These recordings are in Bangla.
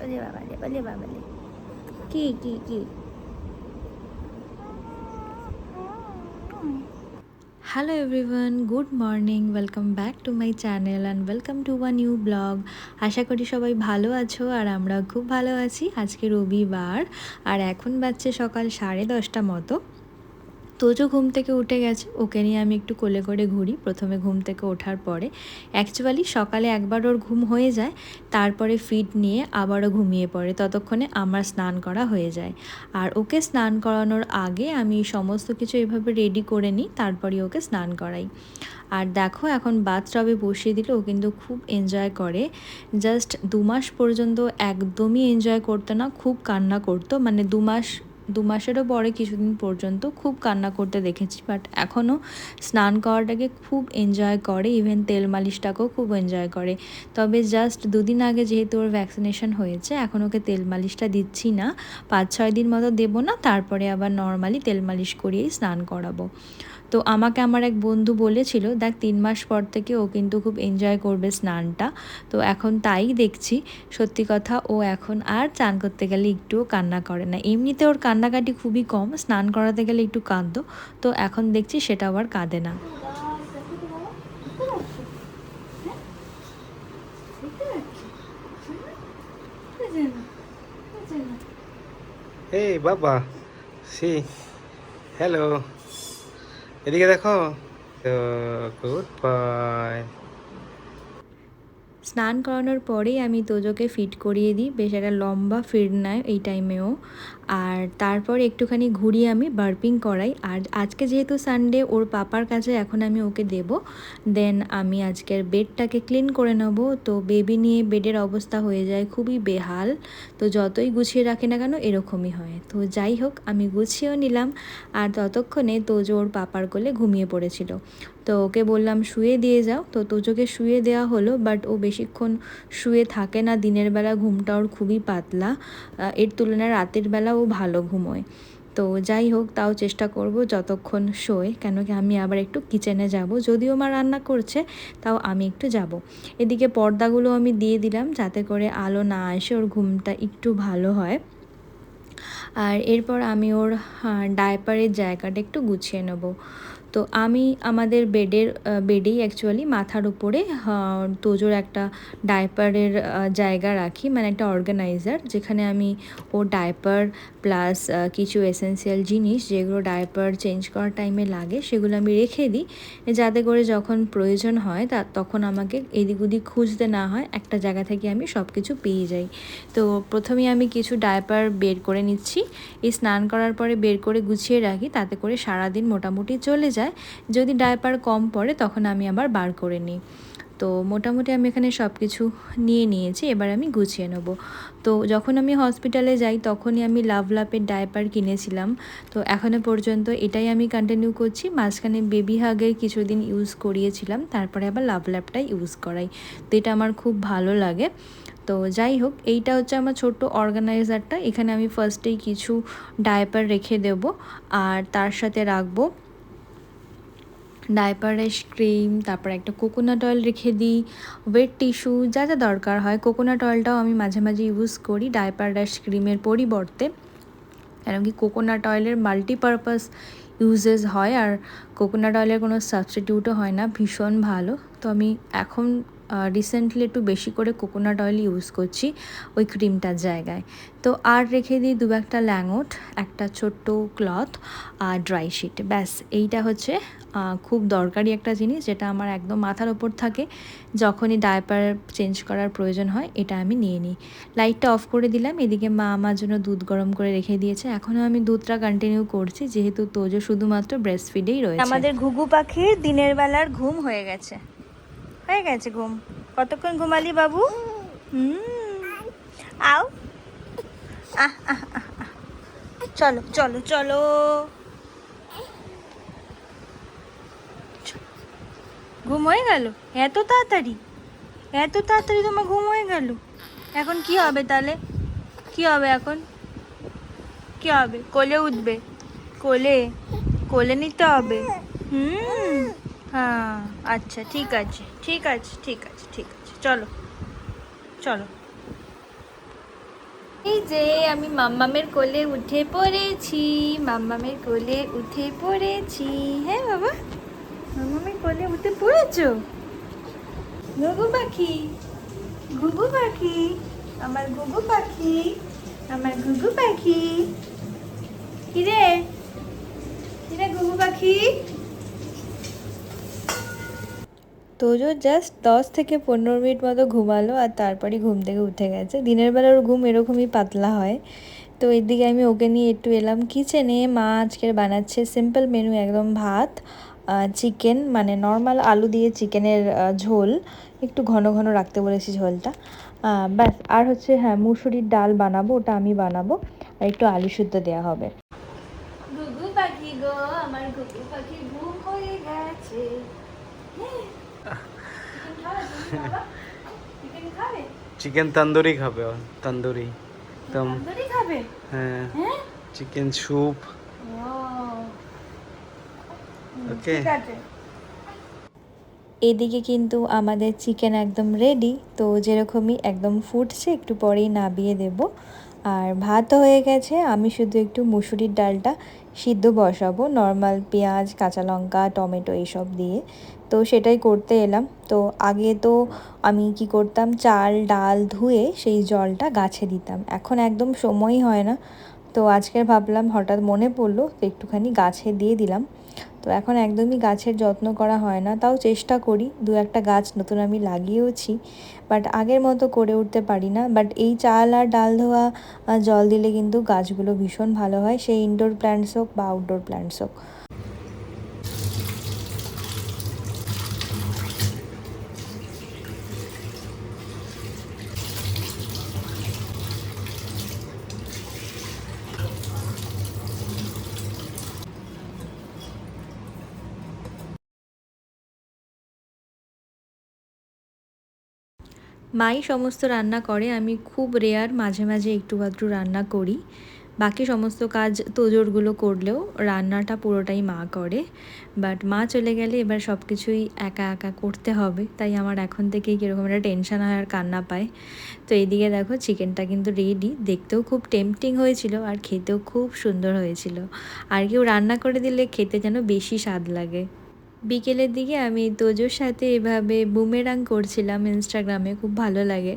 বলে বাবালে বলে কি কি কি hello everyone good morning welcome back to my channel and welcome to one new blog আশা করি সবাই ভালো আছো আর আমরা খুব ভালো আছি। আজকে রবিবার, আর এখন বাজছে সকাল সাড়ে দশটা মতো। তোজো ঘুম থেকে উঠে গেছে। ওকে নিয়ে আমি একটু কোলে করে ঘুরি। প্রথমে ঘুম থেকে ওঠার পরে অ্যাকচুয়ালি সকালে একবার ওর ঘুম হয়ে যায়, তারপরে ফিড নিয়ে আবারও ঘুমিয়ে পড়ে। ততক্ষণে আমার স্নান করা হয়ে যায়। আর ওকে স্নান করানোর আগে আমি সমস্ত কিছু এভাবে রেডি করে নিই তারপরে ওকে স্নান করাই। আর দেখো, এখন বাথটবে বসিয়ে দিলে ও কিন্তু খুব এনজয় করে। জাস্ট দু মাস পর্যন্ত একদমই এনজয় করতো না, খুব কান্না করতো। মানে দু মাস দু মাসেরও পরে কিছুদিন পর্যন্ত খুব কান্না করতে দেখেছি বাট এখনও স্নান করাটাকে খুব এনজয় করে ইভেন তেল মালিশটাকেও খুব এনজয় করে। তবে জাস্ট দুদিন আগে যেহেতু ওর ভ্যাকসিনেশন হয়েছে, এখন ওকে তেল মালিশটা দিচ্ছি না। পাঁচ ছয় দিন মতো দেবো না, তারপরে আবার নর্মালি তেল মালিশ করিয়েই স্নান করাবো। তো আমাকে আমার এক বন্ধু বলেছিল, দেখ, তিন মাস পর থেকে ও কিন্তু খুব এনজয় করবে স্নানটা। তো এখন তাই দেখছি। সত্যি কথা, ও এখন আর চান করতে গেলে একটুও কান্না করে না। এমনিতে ওর কান্নাকাটি খুবই কম, স্নান করাতে গেলে একটু কাঁদতো তো এখন দেখছি সেটা আবার কাঁদে না। See, hello. এদিকে দেখো। গুড বাই স্নান করানোর পরেই আমি তোজোকে ফিট করিয়ে দিই। বেশ একটা লম্বা ফিট নেয় এই টাইমেও আর তারপর একটুখানি ঘুরিয়ে আমি বার্পিং করাই। আর আজকে যেহেতু সানডে ওর পাপার কাছে এখন আমি ওকে দেব। দেন আমি আজকের বেডটাকে ক্লিন করে নেব। তো বেবি নিয়ে বেডের অবস্থা হয়ে যায়, খুবই বেহাল। তো যতই গুছিয়ে রাখে না কেন এরকমই হয়। তো যাই হোক, আমি গুছিয়েও নিলাম। আর ততক্ষণে তোজো ওর পাপার কোলে ঘুমিয়ে পড়েছিল। তো ওকে বললাম, শুয়ে দিয়ে যাও। তো তোজোকে শুয়ে দেওয়া হলো বাট ও বেশিক্ষণ শুয়ে থাকে না। দিনের বেলা ঘুমটা ওর খুবই পাতলা। এর তুলনায় রাতের বেলা ও ভালো ঘুমোয়। তো যাই হোক, তাও চেষ্টা করব যতক্ষণ শোয় কেন কি আমি আবার একটু কিচেনে যাব। যদিও মা রান্না করছে, তাও আমি একটু যাব। এদিকে পর্দাগুলো আমি দিয়ে দিলাম যাতে করে আলো না আসে, ওর ঘুমটা একটু ভালো হয়। আর এরপর আমি ওর ডায়পারের জায়গাটা একটু গুছিয়ে নেব। তো আমি আমাদের বেডের বেডেই অ্যাকচুয়ালি মাথার উপরে তোজোর একটা ডায়পারের জায়গা রাখি মানে একটা অর্গানাইজার যেখানে আমি ও ডায়পার প্লাস কিছু এসেন্সিয়াল জিনিস যেগুলো ডায়পার চেঞ্জ করার টাইমে লাগে সেগুলো আমি রেখে দিই। যাতে করে যখন প্রয়োজন হয় তা, তখন আমাকে এদিক ওদিক খুঁজতে না হয়, একটা জায়গা থেকে আমি সব কিছু পেয়ে যাই। তো প্রথমে আমি কিছু ডায়পার বের করে নিচ্ছি, এই স্নান করার পরে বের করে গুছিয়ে রাখি, তাতে করে সারাদিন মোটামুটি চলে যায়। যদি ডায়পার কম পড়ে, তখন আমি আবার বার করে নিই। তো মোটামুটি আমি এখানে সব কিছু নিয়ে নিয়েছি, এবার আমি গুছিয়ে নেব। তো যখন আমি হসপিটালে যাই, তখনই আমি লাভ লাভের ডায়পার কিনেছিলাম। তো এখনও পর্যন্ত এটাই আমি কন্টিনিউ করছি। মাঝখানে বেবি হাগের কিছুদিন ইউজ করিয়েছিলাম, তারপরে আবার লাভ ল্যাবটাই ইউজ করাই। তো এটা আমার খুব ভালো লাগে। তো যাই হোক, এইটা হচ্ছে আমার ছোট্ট অর্গানাইজারটা এখানে আমি ফার্স্টেই কিছু ডায়পার রেখে দেব, আর তার সাথে রাখব ডাইপার র্যাশ ক্রিম, তারপর একটা কোকোনাট অয়েল রেখে দিই ওয়েট টিস্যু যা যা দরকার হয়। কোকোনাট অয়েলটাও আমি মাঝে মাঝে ইউজ করি ডায়পার র্যাশ ক্রিমের পরিবর্তে। কারণ কি কোকোনাট অয়েলের মাল্টিপারপাস ইউজেস হয় আর কোকোনাট অয়েলের কোনো সাবস্টিটিউটও হয় না, ভীষণ ভালো। তো আমি এখন রিসেন্টলি একটু বেশি করে কোকোনাট অয়েল ইউজ করছি ওই ক্রিমটার জায়গায়। তো আর রেখে দিই দু একটা ল্যাঙট, একটা ছোট্ট ক্লথ আর ড্রাই শিট ব্যাস, এইটা হচ্ছে খুব দরকারি একটা জিনিস যেটা আমার একদম মাথার ওপর থাকে। যখনই ডায়পার চেঞ্জ করার প্রয়োজন হয়, এটা আমি নিয়ে নিই। লাইটটা অফ করে দিলাম, এদিকে মা আমার জন্য দুধ গরম করে রেখে দিয়েছে। এখনও আমি দুধটা কন্টিনিউ করছি, যেহেতু তোজো শুধুমাত্র ব্রেস্ট ফিডেই রয়েছে। আমাদের ঘুঘু পাখির দিনের বেলার ঘুম হয়ে গেছে। হয়ে গেছে ঘুম। কতক্ষণ ঘুমালি বাবু? আও। চলো চলো চলো। ঘুম হয়ে গেল? এত তাড়াতাড়ি? এত তাড়াতাড়ি তোমার ঘুম হয়ে গেল? এখন কি হবে তাহলে? কি হবে এখন? কি হবে? কোলে উঠবে? কোলে? কোলে নিতে হবে? হুম। হ্যাঁ আচ্ছা ঠিক আছে ঠিক আছে ঠিক আছে ঠিক আছে, চলো চলো। এই যে আমি মাম্মামের কোলে উঠে পড়েছি, মাম্মামের কোলে উঠে পড়েছি। হ্যাঁ বাবা? মাম্মামের কোলে উঠে পড়েছো? ঘুঘু পাখি ঘুঘু পাখি, আমার ঘুঘু পাখি, আমার ঘুঘু পাখি। কিরে? কিরে ঘুঘু পাখি? তোজো জাস্ট দশ থেকে পনেরো মিনিট মতো ঘুমালো আর তারপরে ঘুম থেকে উঠে গেছে। দিনের বেলা ওর ঘুম এরকমই পাতলা হয়। তো এদিকে আমি ওকে নিয়ে একটু এলাম কিচেনে মা আজকের বানাচ্ছে সিম্পল মেনু একদম ভাত চিকেন মানে নর্মাল আলু দিয়ে চিকেনের ঝোল। একটু ঘন ঘন রাখতে বলেছি ঝোলটা। ব্যাস আর হচ্ছে হ্যাঁ মুসুরির ডাল বানাবো, ওটা আমি বানাবো। আর একটু আলু সুদ্ধ দেওয়া হবে ঘুঘু পাখি গো আমার ঘুঘু পাখি ঘুম হয়ে গেছে চিকেন খাবে তুমি বাবা? চিকেন খাবে? চিকেন তন্দুরি খাবে তন্দুরি একদম তন্দুরি খাবে? হ্যাঁ। হ্যাঁ? চিকেন স্যুপ ওকে ঠিক আছে। এদিকে কিন্তু আমাদের চিকেন একদম রেডি তো যেরকমই একদম ফুটছে একটু পরেই নাবিয়ে দেব। আর ভাতও হয়ে গেছে আমি শুধু একটু মুসুরির ডালটা সিদ্ধ বসাবো নর্মাল পেঁয়াজ কাঁচা লঙ্কা টমেটো এইসব দিয়ে। তো সেটাই করতে এলাম। তো আগে তো আমি কি করতাম, চাল, ডাল ধুয়ে সেই জলটা গাছে দিতাম। এখন একদম সময়ই হয় না। তো আজকের ভাবলাম, হঠাৎ মনে পড়ল তো একটুখানি গাছে দিয়ে দিলাম। তো এখন একদমই গাছের যত্ন করা হয় না, তাও চেষ্টা করি। দু একটা গাছ নতুন আমি লাগিয়েওছি, বাট আগের মতো করে উঠতে পারি না। বাট এই চাল আর ডাল ধোয়া জল দিলে কিন্তু গাছগুলো ভীষণ ভালো হয়। সেই ইনডোর প্ল্যান্টস হোক বা আউটডোর প্ল্যান্টস হোক। মাই সমস্ত রান্না করে, আমি খুব রেয়ার মাঝে মাঝে একটু আধটু রান্না করি। বাকি সমস্ত কাজ তোজোরগুলো করলেও রান্নাটা পুরোটাই মা করে। বাট মা চলে গেলে এবার সব কিছুই একা একা করতে হবে। তাই আমার এখন থেকেই কীরকম একটা টেনশন হয় আর কান্না পায়। তো এইদিকে দেখো চিকেনটা কিন্তু রেডি দেখতেও খুব টেম্পটিং হয়েছিল আর খেতেও খুব সুন্দর হয়েছিল। আর কেউ রান্না করে দিলে খেতে যেন বেশি স্বাদ লাগে। বিকেলের দিকে আমি তোজোর সাথে এভাবে বুমেরাং করছিলাম ইনস্টাগ্রামে, খুব ভালো লাগে।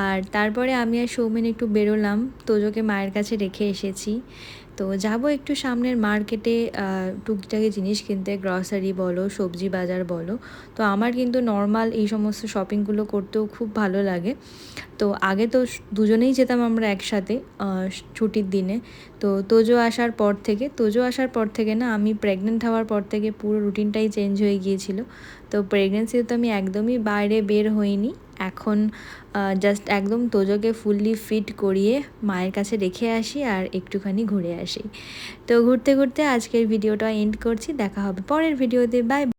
আর তারপরে আমি আর সৌমেন একটু বেরোলাম, তোজোকে মায়ের কাছে রেখে এসেছি। তো যাব একটু সামনের মার্কেটে টুকিটাকি জিনিস কিনতে, গ্রসারি বলো, সবজি বাজার বলো। তো আমার কিন্তু নর্মাল এই সমস্ত শপিংগুলো করতেও খুব ভালো লাগে। তো আগে তো দুজনেই যেতাম আমরা একসাথে ছুটির দিনে। তো তোজো আসার পর থেকে, তোজো আসার পর থেকে না আমি প্রেগনেন্ট হওয়ার পর থেকে পুরো রুটিনটাই চেঞ্জ হয়ে গিয়েছিল। তো প্রেগনেন্সিতে তো আমি একদমই বাইরে বের হইনি। এখন জাস্ট একদম তোজোকে ফুললি ফিট করিয়ে মায়ের কাছে রেখে আসি আর একটুখানি ঘুরে আসি। তো ঘুরতে ঘুরতে আজকের ভিডিওটা এন্ড করছি। দেখা হবে পরের ভিডিওতে বাই